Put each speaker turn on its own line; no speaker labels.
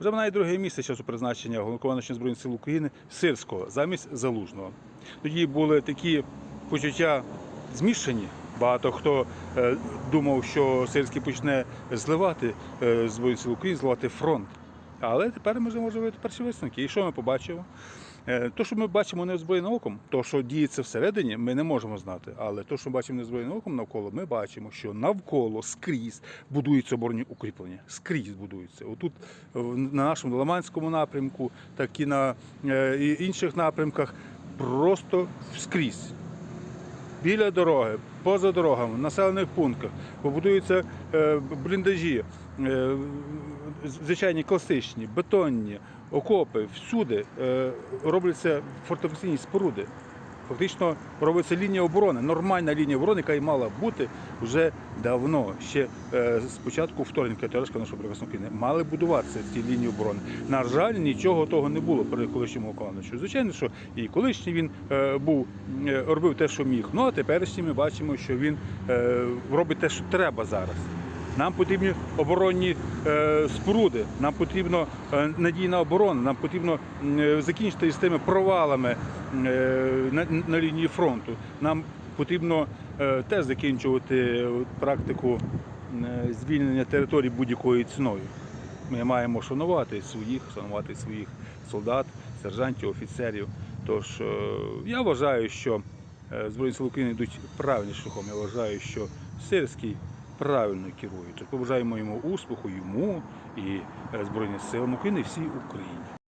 Вже навіть друге місце часу призначення головнокомандуючого Збройних сил України Сирського замість Залужного. Тоді були такі почуття змішані. Багато хто е, думав, що Сирський почне зливати е, Збройні сили України, зливати фронт. Але тепер ми вже можемо робити перші висновки. І що ми побачимо? Е, То, що ми бачимо неозброєним оком, то, що діється всередині, ми не можемо знати. Але то, що ми бачимо неозброєним оком навколо, ми бачимо, що навколо скрізь будуються оборонні укріплення. Скрізь будуються. Отут на нашому Ламанському напрямку, так і на е, інших напрямках, просто скрізь. Біля дороги, поза дорогами, в населених пунктах побудуються е, бліндажі, е, звичайні класичні, бетонні, окопи, всюди е, робляться фортифікаційні споруди. Фактично робиться лінія оборони, нормальна лінія оборони, яка і мала бути вже давно, ще е, з початку вторгнення теоретика нашого прекрасного України. Мали будуватися ці лінії оборони. На жаль, нічого того не було при колишньому виконувачу. Звичайно, що і колишній він е, був е, робив те, що міг. Ну а теперішній ми бачимо, що він е, робить те, що треба зараз. Нам потрібні оборонні е, споруди, нам потрібно е, надійна оборона, нам потрібно е, закінчити з тими провалами на, лінії фронту. Нам потрібно теж закінчувати практику звільнення територій будь-якою ціною. Ми маємо шанувати своїх, шанувати своїх солдат, сержантів, офіцерів. Тож я вважаю, що Збройні Сили України йдуть правильним шляхом. Я вважаю, що Сирський правильно керує. Тож побажаємо йому успіху, йому і Збройним силам України, і всій Україні.